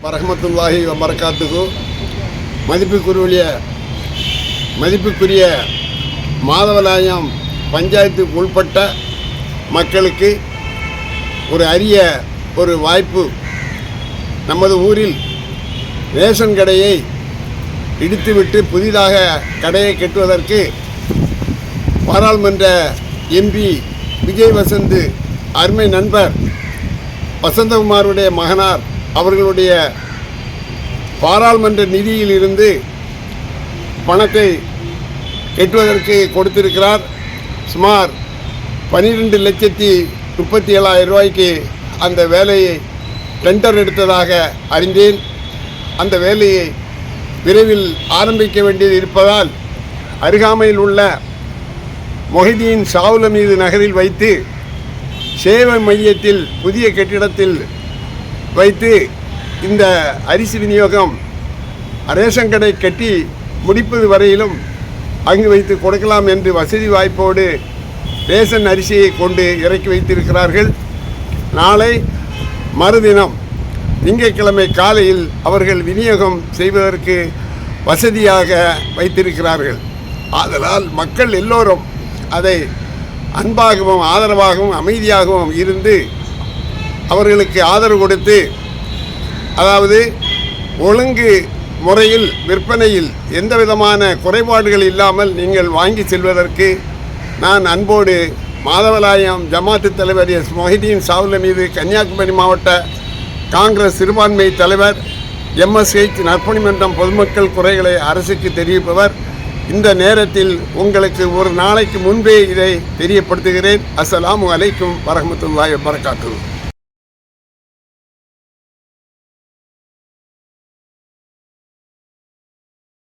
வரமத்துல்லாஹி வரக்காத்துக்கும் மதிப்புக்குரிய மதிப்புக்குரிய மாதவலாயம் பஞ்சாயத்துக்கு உள்பட்ட மக்களுக்கு ஒரு அரிய ஒரு வாய்ப்பு. நமது ஊரில் ரேஷன் கடையை இடித்துவிட்டு புதிதாக கடையை கட்டுவதற்கு பாராளுமன்ற எம்பி விஜய் வசந்த் அருமை நண்பர் வசந்தகுமாருடைய மகனார் அவர்களுடைய பாராளுமன்ற நிதியில் இருந்து பணத்தை கெட்டுவதற்கு கொடுத்திருக்கிறார். சுமார் பன்னிரெண்டு லட்சத்தி முப்பத்தி ஏழாயிரம் ரூபாய்க்கு அந்த வேலையை டெண்டர் எடுத்ததாக அறிந்தேன். அந்த வேலையை விரைவில் ஆரம்பிக்க வேண்டியது இருப்பதால் அருகாமையில் உள்ள மொஹிதீன் சாவுல மீது நகரில் வைத்து சேவை மையத்தில் புதிய கட்டிடத்தில் வைத்து இந்த அரிசி விநியோகம் ரேஷன் கடை கட்டி முடிப்பது வரையிலும் அங்கு வைத்து கொடுக்கலாம் என்று வசதி வாய்ப்போடு ரேஷன் அரிசியை கொண்டு இறக்கி வைத்திருக்கிறார்கள். நாளை மறுதினம் திங்கட்கிழமை காலையில் அவர்கள் விநியோகம் செய்வதற்கு வசதியாக வைத்திருக்கிறார்கள். ஆதலால் மக்கள் எல்லோரும் அதை அன்பாகவும் ஆதரவாகவும் அமைதியாகவும் இருந்து அவர்களுக்கு ஆதரவு கொடுத்து அதாவது ஒழுங்கு முறையில் விற்பனையில் எந்த விதமான குறைபாடுகள் இல்லாமல் நீங்கள் வாங்கி செல்வதற்கு நான் அன்போடு மாதவலாயம் ஜமாத்து தலைவர் எஸ் மொஹிதீன் சாவுல மீது கன்னியாகுமரி மாவட்ட காங்கிரஸ் சிறுபான்மை தலைவர் எம்எஸ்ஹெச் நற்பணிமன்றம் பொதுமக்கள் குறைகளை அரசுக்கு தெரிவிப்பவர். இந்த நேரத்தில் உங்களுக்கு ஒரு நாளைக்கு முன்பே இதை தெரியப்படுத்துகிறேன். அஸ்ஸலாமு அலைக்கும் வரமத்துல்லாய் வபரகாத்துஹு.